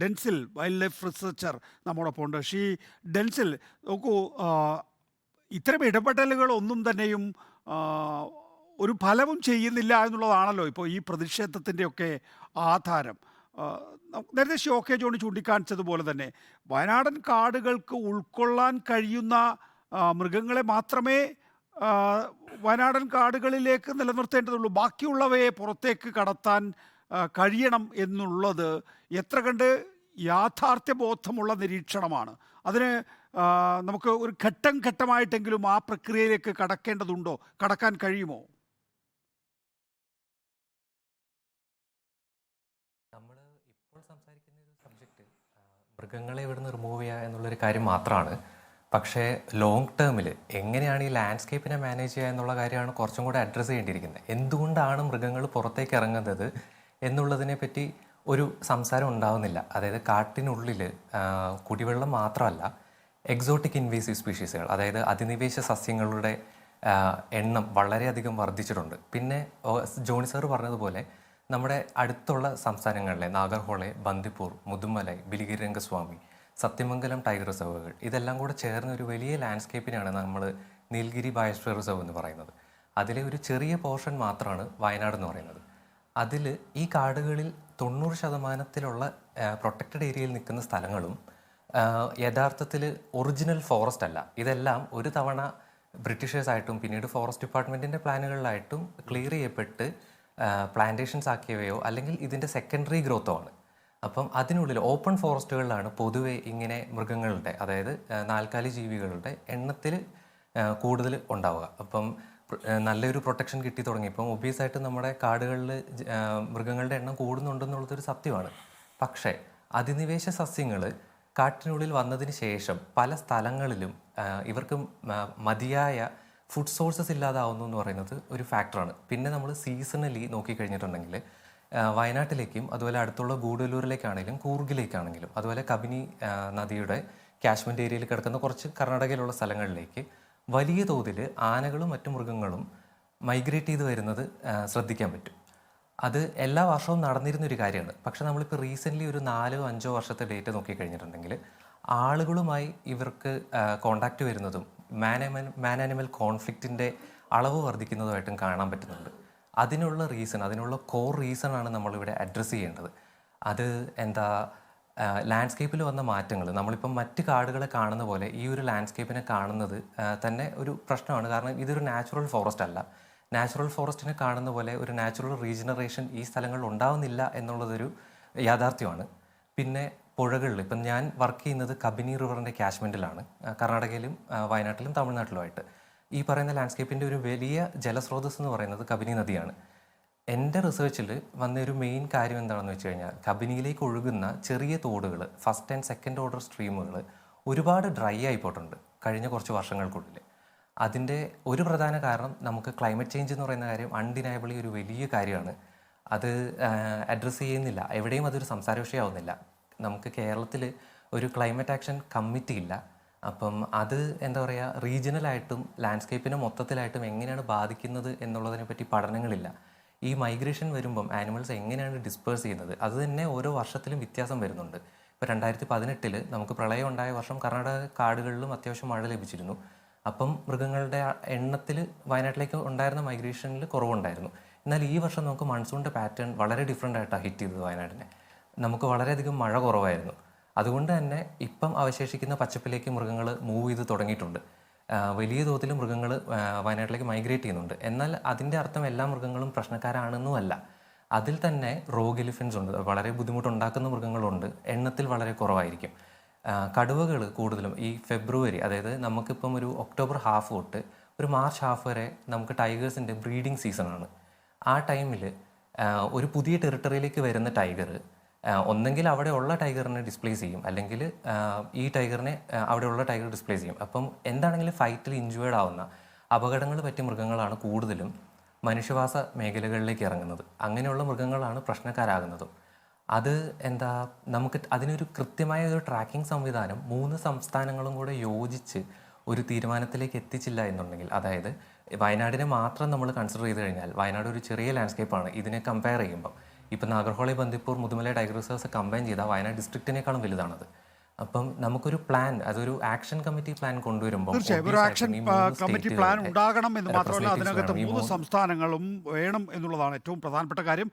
ഡെൻസിൽ wild life researcher നമ്മോടൊപ്പം ഉണ്ട് she ഡെൻസിൽ നോക്കൂ ഇത്തരം ഇടപെടലുകളൊന്നും തന്നെയും ഒരു ഫലവും ചെയ്യുന്നില്ല എന്നുള്ളതാണല്ലോ ഇപ്പോൾ ഈ പ്രതിഷേധത്തിന്റെയൊക്കെ ആധാരം. നേരത്തെ ഷി ഓക്കെ ജോണി ചൂണ്ടിക്കാണിച്ചതുപോലെ തന്നെ വയനാടൻ കാടുകൾക്ക് ഉൾക്കൊള്ളാൻ കഴിയുന്ന മൃഗങ്ങളെ മാത്രമേ വയനാടൻ കാടുകളിലേക്ക് നിലനിർത്തേണ്ടതുള്ളൂ. ബാക്കിയുള്ളവയെ പുറത്തേക്ക് കടത്താൻ കഴിയണം എന്നുള്ളത് എത്ര കണ്ട് യാഥാർത്ഥ്യബോധമുള്ള നിരീക്ഷണമാണ്. അതിന് നമുക്ക് ഒരു ഘട്ടം ഘട്ടമായിട്ടെങ്കിലും ആ പ്രക്രിയയിലേക്ക് കടക്കേണ്ടതുണ്ടോ? കടക്കാൻ കഴിയുമോ? നമ്മൾ ഇപ്പോൾ സംസാരിക്കുന്ന ഒരു സബ്ജക്റ്റ് മൃഗങ്ങളെ ഇവിടുന്ന് റിമൂവ് ചെയ്യുക എന്നുള്ളൊരു കാര്യം മാത്രമാണ് പക്ഷേ ലോങ് ടേമിൽ എങ്ങനെയാണ് ഈ ലാൻഡ്സ്കേപ്പിനെ മാനേജ് ചെയ്യുക എന്നുള്ള കാര്യമാണ് കുറച്ചും കൂടെ അഡ്രസ്സ് ചെയ്യേണ്ടിയിരിക്കുന്നത്. എന്തുകൊണ്ടാണ് മൃഗങ്ങൾ പുറത്തേക്ക് ഇറങ്ങുന്നത്? എന്നുള്ളതിനെ പറ്റി ഒരു സംസാരം ഉണ്ടാവുന്നില്ല. അതായത് കാട്ടിനുള്ളിൽ കുടിവെള്ളം മാത്രമല്ല എക്സോട്ടിക് ഇൻവേസീവ് സ്പീഷീസുകൾ അതായത് അധിനിവേശ സസ്യങ്ങളുടെ എണ്ണം വളരെയധികം വർദ്ധിച്ചിട്ടുണ്ട്. പിന്നെ ജോണി സാർ പറഞ്ഞതുപോലെ നമ്മുടെ അടുത്തുള്ള സംസ്ഥാനങ്ങളിലെ നാഗർഹോളെ ബന്ദിപ്പൂർ മുതുമലൈ ബിലിഗിരംഗസ്വാമി സത്യമംഗലം ടൈഗർ റിസർവുകൾ ഇതെല്ലാം കൂടെ ചേർന്ന ഒരു വലിയ ലാൻഡ്സ്കേപ്പിനാണ് നമ്മൾ നീൽഗിരി ബയോസ്ഫിയർ റിസർവ് എന്ന് പറയുന്നത്. അതിലെ ഒരു ചെറിയ പോർഷൻ മാത്രമാണ് വയനാട് എന്ന് പറയുന്നത്. അതിൽ ഈ കാടുകളിൽ തൊണ്ണൂറ് ശതമാനത്തിലുള്ള പ്രൊട്ടക്റ്റഡ് ഏരിയയിൽ നിൽക്കുന്ന സ്ഥലങ്ങളും യഥാർത്ഥത്തിൽ ഒറിജിനൽ ഫോറസ്റ്റ് അല്ല. ഇതെല്ലാം ഒരു തവണ ബ്രിട്ടീഷേഴ്സായിട്ടും പിന്നീട് ഫോറസ്റ്റ് ഡിപ്പാർട്ട്മെന്റിന്റെ പ്ലാനുകളിലായിട്ടും ക്ലിയർ ചെയ്യപ്പെട്ട് പ്ലാന്റേഷൻസ് ആക്കിയവയോ അല്ലെങ്കിൽ ഇതിന്റെ സെക്കൻഡറി ഗ്രോത്തോ ആണ്. അപ്പം അതിനുള്ളിൽ ഓപ്പൺ ഫോറസ്റ്റുകളിലാണ് പൊതുവെ ഇങ്ങനെ മൃഗങ്ങളുടെ അതായത് നാൽക്കാലി ജീവികളുടെ എണ്ണത്തിൽ കൂടുതൽ ഉണ്ടാവുക. അപ്പം നല്ലൊരു പ്രൊട്ടക്ഷൻ കിട്ടി തുടങ്ങി. ഇപ്പം ഒബിയസ് ആയിട്ട് നമ്മുടെ കാടുകളിൽ മൃഗങ്ങളുടെ എണ്ണം കൂടുന്നുണ്ടെന്നുള്ളതൊരു സത്യമാണ്. പക്ഷേ അധിനിവേശ സസ്യങ്ങൾ കാട്ടിനുള്ളിൽ വന്നതിന് ശേഷം പല സ്ഥലങ്ങളിലും ഇവർക്ക് മതിയായ ഫുഡ് സോഴ്സസ് ഇല്ലാതാവുന്നു എന്ന് പറയുന്നത് ഒരു ഫാക്ടറാണ് പിന്നെ നമ്മൾ സീസണലി നോക്കിക്കഴിഞ്ഞിട്ടുണ്ടെങ്കിൽ വയനാട്ടിലേക്കും അതുപോലെ അടുത്തുള്ള ഗൂഡല്ലൂരിലേക്കാണെങ്കിലും കൂർഗിലേക്കാണെങ്കിലും അതുപോലെ കബിനി നദിയുടെ കാശ്മീർ ഏരിയയിൽ കിടക്കുന്ന കുറച്ച് കർണാടകയിലുള്ള സ്ഥലങ്ങളിലേക്ക് വലിയ തോതിൽ ആനകളും മറ്റു മൃഗങ്ങളും മൈഗ്രേറ്റ് ചെയ്ത് വരുന്നത് ശ്രദ്ധിക്കാൻ പറ്റും. അത് എല്ലാ വർഷവും നടന്നിരുന്ന ഒരു കാര്യമാണ്. പക്ഷെ നമ്മളിപ്പോൾ റീസെന്റ്ലി ഒരു നാലോ അഞ്ചോ വർഷത്തെ ഡേറ്റ് നോക്കിക്കഴിഞ്ഞിട്ടുണ്ടെങ്കിൽ ആളുകളുമായി ഇവർക്ക് കോണ്ടാക്റ്റ് വരുന്നതും മാൻ ആനിമൽ കോൺഫ്ലിക്റ്റിന്റെ അളവ് വർദ്ധിക്കുന്നതുമായിട്ടും കാണാൻ പറ്റുന്നുണ്ട്. അതിനുള്ള റീസൺ അതിനുള്ള കോർ റീസൺ ആണ് നമ്മളിവിടെ അഡ്രസ്സ് ചെയ്യേണ്ടത്. അത് എന്താ ലാൻഡ്സ്കേപ്പിൽ വന്ന മാറ്റങ്ങൾ നമ്മളിപ്പം മറ്റ് കാടുകളെ കാണുന്ന പോലെ ഈ ഒരു ലാൻഡ്സ്കേപ്പിനെ കാണുന്നത് തന്നെ ഒരു പ്രശ്നമാണ്. കാരണം ഇതൊരു നാച്ചുറൽ ഫോറസ്റ്റ് അല്ല. നാച്ചുറൽ ഫോറസ്റ്റിനെ കാണുന്ന പോലെ ഒരു നാച്ചുറൽ റീജനറേഷൻ ഈ സ്ഥലങ്ങളിൽ ഉണ്ടാവുന്നില്ല എന്നുള്ളതൊരു യാഥാർത്ഥ്യമാണ്. പിന്നെ പുഴകളിൽ ഇപ്പം ഞാൻ വർക്ക് ചെയ്യുന്നത് കബിനി റിവറിന്റെ ക്യാച്ച്മെന്റിലാണ് കർണാടകയിലും വയനാട്ടിലും തമിഴ്നാട്ടിലുമായിട്ട്. ഈ പറയുന്ന ലാൻഡ്സ്കേപ്പിന്റെ ഒരു വലിയ ജലസ്രോതസ് എന്ന് പറയുന്നത് കബിനി നദിയാണ്. എന്റെ റിസർച്ചിൽ വന്നൊരു മെയിൻ കാര്യം എന്താണെന്ന് വെച്ച് കഴിഞ്ഞാൽ കബനിയിലേക്ക് ഒഴുകുന്ന ചെറിയ തോടുകൾ ഫസ്റ്റ് ആൻഡ് സെക്കൻഡ് ഓർഡർ സ്ട്രീമുകൾ ഒരുപാട് ഡ്രൈ ആയിപ്പോയിട്ടുണ്ട് കഴിഞ്ഞ കുറച്ച് വർഷങ്ങൾക്കുള്ളിൽ അതിന്റെ ഒരു പ്രധാന കാരണം നമുക്ക് ക്ലൈമറ്റ് ചേഞ്ച് എന്ന് പറയുന്ന കാര്യം അൺഡിനയബിളി ഒരു വലിയ കാര്യമാണ്. അത് അഡ്രസ്സ് ചെയ്യുന്നില്ല. എവിടെയും അതൊരു സംസാര വിഷയമാവുന്നില്ല നമുക്ക് കേരളത്തിൽ ഒരു ക്ലൈമറ്റ് ആക്ഷൻ കമ്മിറ്റി ഇല്ല. അപ്പം അത് എന്താ പറയുക റീജിയണലായിട്ടും ലാൻഡ്സ്കേപ്പിനെ മൊത്തത്തിലായിട്ടും എങ്ങനെയാണ് ബാധിക്കുന്നത് എന്നുള്ളതിനെ പറ്റി പഠനങ്ങളില്ല. ഈ മൈഗ്രേഷൻ വരുമ്പം ആനിമൽസ് എങ്ങനെയാണ് ഡിസ്പേഴ്സ് ചെയ്യുന്നത്? അത് തന്നെ ഓരോ വർഷത്തിലും വ്യത്യാസം വരുന്നുണ്ട്. ഇപ്പോൾ രണ്ടായിരത്തി പതിനെട്ടിൽ നമുക്ക് പ്രളയം ഉണ്ടായ വർഷം കർണാടക കാടുകളിലും അത്യാവശ്യം മഴ ലഭിച്ചിരുന്നു. അപ്പം മൃഗങ്ങളുടെ എണ്ണത്തിൽ വയനാട്ടിലേക്ക് ഉണ്ടായിരുന്ന മൈഗ്രേഷനിൽ കുറവുണ്ടായിരുന്നു. എന്നാൽ ഈ വർഷം നമുക്ക് മൺസൂണിന്റെ പാറ്റേൺ വളരെ ഡിഫറെന്റ് ആയിട്ടാണ് ഹിറ്റ് ചെയ്തത് വയനാടിനെ. നമുക്ക് വളരെയധികം മഴ കുറവായിരുന്നു. അതുകൊണ്ട് തന്നെ ഇപ്പം അവശേഷിക്കുന്ന പച്ചപ്പിലേക്ക് മൃഗങ്ങൾ മൂവ് ചെയ്ത് തുടങ്ങിയിട്ടുണ്ട്. വലിയ തോതിൽ മൃഗങ്ങൾ വയനാട്ടിലേക്ക് മൈഗ്രേറ്റ് ചെയ്യുന്നുണ്ട്. എന്നാൽ അതിന്റെ അർത്ഥം എല്ലാ മൃഗങ്ങളും പ്രശ്നക്കാരാണെന്നുമല്ല അതിൽ തന്നെ റോഗ് എലിഫൻസ് ഉണ്ട്. വളരെ ബുദ്ധിമുട്ടുണ്ടാക്കുന്ന മൃഗങ്ങളുണ്ട്. എണ്ണത്തിൽ വളരെ കുറവായിരിക്കും. കടുവകൾ കൂടുതലും ഈ ഫെബ്രുവരി അതായത് നമുക്കിപ്പം ഒരു ഒക്ടോബർ ഹാഫ് തൊട്ട് ഒരു മാർച്ച് ഹാഫ് വരെ നമുക്ക് ടൈഗേഴ്സിന്റെ ബ്രീഡിംഗ് സീസണാണ്. ആ ടൈമിൽ ഒരു പുതിയ ടെറിട്ടറിയിലേക്ക് വരുന്ന ടൈഗർ ഒന്നെങ്കിൽ അവിടെ ഉള്ള ടൈഗറിനെ ഡിസ്പ്ലേസ് ചെയ്യും. അല്ലെങ്കിൽ ഈ ടൈഗറിനെ അവിടെയുള്ള ടൈഗർ ഡിസ്പ്ലേസ് ചെയ്യും. അപ്പം എന്താണെങ്കിലും ഫൈറ്റിൽ ഇഞ്ചുവേർഡ് ആവുന്ന അപകടങ്ങൾ പറ്റിയ മൃഗങ്ങളാണ് കൂടുതലും മനുഷ്യവാസ മേഖലകളിലേക്ക് ഇറങ്ങുന്നത്. അങ്ങനെയുള്ള മൃഗങ്ങളാണ് പ്രശ്നക്കാരാകുന്നതും. അത് എന്താ നമുക്ക് അതിനൊരു കൃത്യമായ ഒരു ട്രാക്കിംഗ് സംവിധാനം മൂന്ന് സംസ്ഥാനങ്ങളും കൂടെ യോജിച്ച് ഒരു തീരുമാനത്തിലേക്ക് എത്തിച്ചില്ല എന്നുണ്ടെങ്കിൽ അതായത് വയനാടിനെ മാത്രം നമ്മൾ കൺസിഡർ ചെയ്ത് കഴിഞ്ഞാൽ വയനാട് ഒരു ചെറിയ ലാൻഡ്സ്കേപ്പാണ് ഇതിനെ കമ്പയർ ചെയ്യുമ്പം ഇപ്പം Nagarhole Bandipur Mudumalai tiger reserves combine ചെയ്താൽ വയനാട് ഡിസ്ട്രിക്റ്റിനേക്കാളും വലുതാണത്. അപ്പം നമുക്കൊരു പ്ലാൻ അതൊരു ആക്ഷൻ കമ്മിറ്റി പ്ലാൻ കൊണ്ടുവരുമ്പോൾ തീർച്ചയായും. ഒരു ആക്ഷൻ കമ്മിറ്റി പ്ലാൻ ഉണ്ടാകണം എന്ന് മാത്രമല്ല അതിനകത്ത് മൂന്ന് സംസ്ഥാനങ്ങളും വേണം എന്നുള്ളതാണ് ഏറ്റവും പ്രധാനപ്പെട്ട കാര്യം.